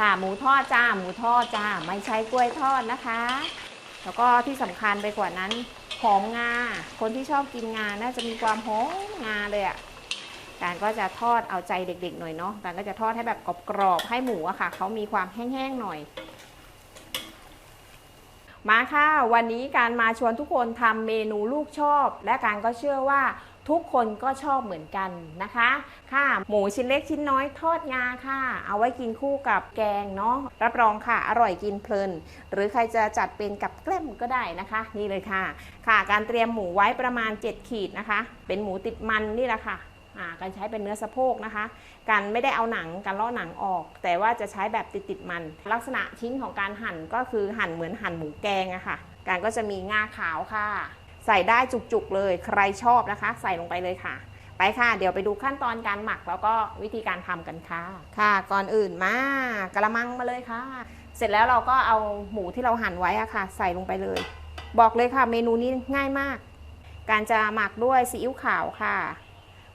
ค่ะ หมูทอดจ้า หมูทอดจ้า ไม่ใช่กล้วยทอดนะคะ แล้วก็ที่สำคัญไปกว่านั้นหอมงา คนที่ชอบกินงา น่าจะมีความหอมงาเลยอะ่ะการก็จะทอดเอาใจเด็กๆหน่อยเนาะการก็จะทอดให้แบบกรอบๆให้หมูอะค่ะเขามีความแห้งๆหน่อย มาค่ะ วันนี้การมาชวนทุกคนทำเมนูลูกชอบ และการก็เชื่อว่าทุกคนก็ชอบเหมือนกันนะคะ ค่ะ หมูชิ้นเล็กชิ้นน้อยทอดงาค่ะ เอาไว้กินคู่กับแกงเนาะรับรองค่ะ อร่อยกินเพลิน หรือใครจะจัดเป็นกับแกล้มก็ได้นะคะ นี่เลยค่ะ ค่ะ การเตรียมหมูไว้ประมาณ 7 ขีดนะคะ เป็นหมูติดมันนี่แหละค่ะ การใช้เป็นเนื้อสะโพกนะคะ การไม่ได้เอาหนังการลาะหนังออก แต่ว่าจะใช้แบบติดติดๆมัน ลักษณะชิ้นของการหั่นก็คือหั่นเหมือนหั่นหมูแกงอะค่ะ การก็จะมีงาขาวค่ะ ใส่ได้จุกๆเลยใครชอบนะคะ ใส่ลงไปเลยค่ะไปค่ะ เดี๋ยวไปดูขั้นตอนการหมักแล้วก็วิธีการทำกันค่ะ ค่ะก่อนอื่นมากระมังมาเลยค่ะ เสร็จแล้วเราก็เอาหมูที่เราหั่นไว้อะค่ะ ใส่ลงไปเลย บอกเลยค่ะ เมนูนี้ง่ายมาก การจะหมักด้วยซีอิ๊วขาวค่ะ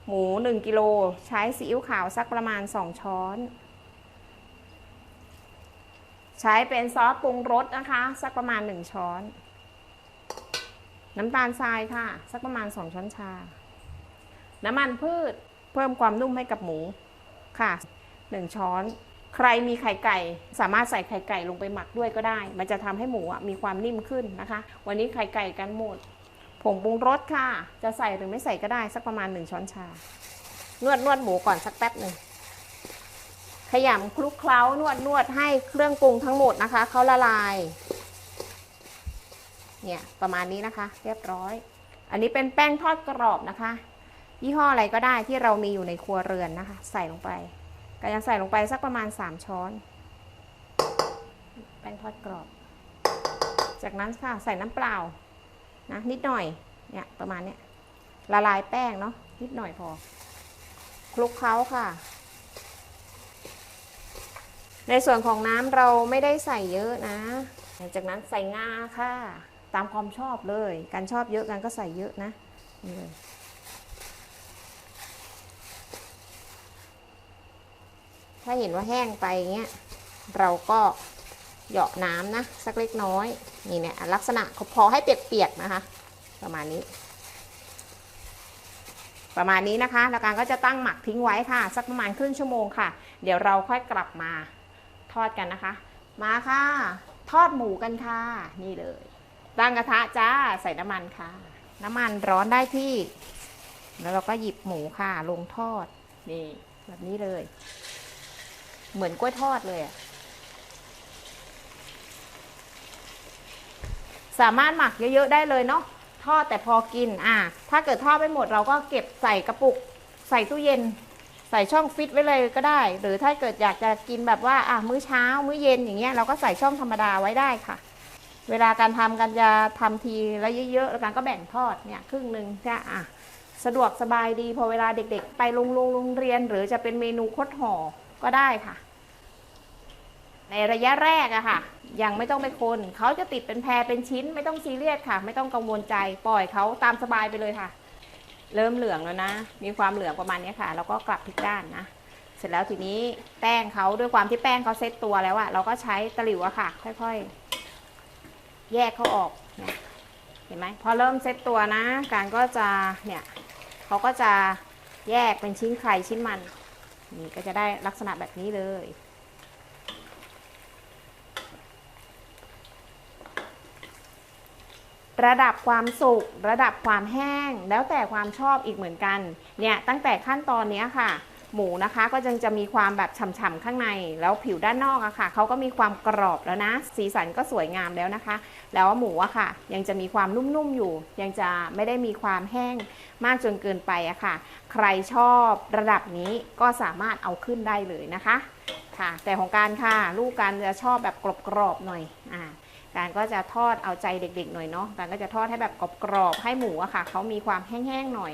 หมู 1 กิโล ใช้ซีอิ๊วขาวสักประมาณ 2 ช้อน ใช้เป็นซอสปรุงรสนะคะ สักประมาณ 1 ช้อน น้ำตาลทรายค่ะ สักประมาณ 2 ช้อนชา น้ำมันพืชเพิ่มความนุ่มให้กับหมูค่ะ 1 ช้อน ใครมีไข่ไก่ สามารถใส่ไข่ไก่ลงไปหมักด้วยก็ได้ มันจะทำให้หมูอะมีความนิ่มขึ้นนะคะ วันนี้ไข่ไก่กันหมด ผงปรุงรสค่ะ จะใส่หรือไม่ใส่ก็ได้สักประมาณ 1 ช้อนชา นวดนวดหมูก่อนสักแป๊บหนึ่งขยำคลุกเคล้านวดนวดให้เครื่องปรุงทั้งหมดนะคะเขาละลายเนี่ยประมาณนี้นะคะ เรียบร้อย อันนี้เป็นแป้งทอดกรอบนะคะ ยี่ห้ออะไรก็ได้ที่เรามีอยู่ในครัวเรือนนะคะ ใส่ลงไปก็ยังใส่ลงไปสักประมาณ 3 ช้อน แป้งทอดกรอบ จากนั้นค่ะใส่น้ำเปล่า นะนิดหน่อยเนี่ยประมาณเนี้ยละลายแป้งเนาะนิดหน่อยพอคลุกเคล้าค่ะ ในส่วนของน้ำเราไม่ได้ใส่เยอะนะ หลังจากนั้นใส่งาค่ะ ตามความชอบเลยการชอบเยอะกันก็ใส่เยอะนะนี่เลยถ้าเห็นว่าแห้งไปเงี้ย เราก็ เหยาะน้ำนะ สักเล็กน้อย นี่เนี่ยลักษณะพอให้เปียกๆนะคะ ประมาณนี้ ประมาณนี้นะคะ แล้วการก็จะตั้งหมักทิ้งไว้ค่ะ สักประมาณครึ่งชั่วโมงค่ะ เดี๋ยวเราค่อยกลับมาทอดกันนะคะ มาค่ะ ทอดหมูกันค่ะ นี่เลย ตั้งกระทะจ้าใส่น้ำมันค่ะ น้ำมันร้อนได้ที่ แล้วเราก็หยิบหมูค่ะ ลงทอด นี่แบบนี้เลย เหมือนกล้วยทอดเลยอะ สามารถหมักเยอะๆได้เลยเนาะทอดแต่พอกินอะถ้าเกิดทอดไม่หมดเราก็เก็บใส่กระปุก ใส่ตู้เย็น ใส่ช่องฟิตไว้เลยก็ได้ หรือถ้าเกิดอยากจะกินแบบว่าอะมื้อเช้า มื้อเย็นอย่างเงี้ยเราก็ใส่ช่องธรรมดาไว้ได้ค่ะ เวลาการทำกันจะทำทีแล้วเยอะๆแล้วกันก็แบ่งทอดเนี่ยครึ่งหนึ่งจะอะสะดวกสบายดีพอเวลาเด็กๆ ไปโรงโรงเรียนหรือจะเป็นเมนูคดห่อก็ได้ค่ะ ในระยะแรกอะค่ะ ยังไม่ต้องไปคนเขาจะติดเป็นแพรเป็นชิ้นไม่ต้องซีเรียสค่ะ ไม่ต้องกังวลใจปล่อยเขาตามสบายไปเลยค่ะ เริ่มเหลืองแล้วนะ มีความเหลืองประมาณนี้ค่ะ แล้วก็กลับพลิกด้านนะ เสร็จแล้วทีนี้แป้งเขาด้วยความที่แป้งเขาเซตตัวแล้วอะเราก็ใช้ตะหลิวอะค่ะ ค่อยๆ แยกเขาออกเนี่ยเห็นไหมพอเริ่มเซตตัวนะ การก็จะเนี่ยเขาก็จะแยกเป็นชิ้นไข่ชิ้นมัน นี่ก็จะได้ลักษณะแบบนี้เลย ระดับความสุกระดับความแห้ง แล้วแต่ความชอบอีกเหมือนกันเนี่ยตั้งแต่ขั้นตอนนี้ค่ะ หมูนะคะก็ยังจะมีความแบบฉ่ำๆข้างใน แล้วผิวด้านนอกอะค่ะเขาก็มีความกรอบแล้วนะ สีสันก็สวยงามแล้วนะคะ แล้วหมูอะค่ะ ยังจะมีความนุ่มๆอยู่ ยังจะไม่ได้มีความแห้งมากจนเกินไปอะค่ะ ใครชอบระดับนี้ก็สามารถเอาขึ้นได้เลยนะคะค่ะ แต่ของการค่ะ ลูกการจะชอบแบบกรอบๆหน่อยอ่า การก็จะทอดเอาใจเด็กๆหน่อยเนาะการก็จะทอดให้แบบกรอบๆให้หมูอะค่ะเขามีความแห้งๆหน่อย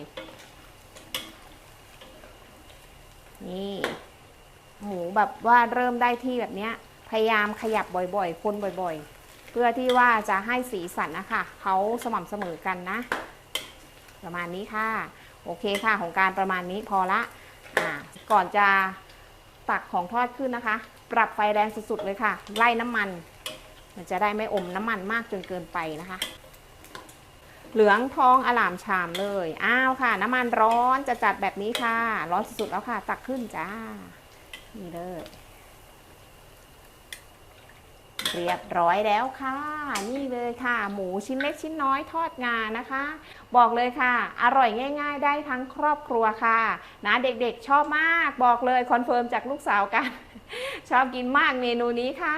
นี่หมูแบบว่าเริ่มได้ที่แบบเนี้ยพยายามขยับบ่อยๆ คนบ่อยๆ เพื่อที่ว่าจะให้สีสันนะคะเขาสม่ำเสมอกันนะ ประมาณนี้ค่ะ โอเคค่ะของการประมาณนี้พอละอ่าก่อนจะตักของทอดขึ้นนะคะ ปรับไฟแรงสุดๆเลยค่ะ ไล่น้ำมัน มันจะได้ไม่อมน้ำมันมากจนเกินไปนะคะ เหลืองทองอลามชามเลย อ้าวค่ะ น้ำมันร้อนจะจัดแบบนี้ค่ะ ร้อนสุดๆแล้วค่ะ ตักขึ้นจ้า นี่เลยเรียบร้อยแล้วค่ะ นี่เลยค่ะ หมูชิ้นเล็กชิ้นน้อยทอดงานะคะ บอกเลยค่ะ อร่อยง่าย ๆ ได้ทั้งครอบครัวค่ะนะเด็กๆชอบมากบอกเลยคอนเฟิร์มจากลูกสาวกัน ชอบกินมากเมนูนี้ค่ะ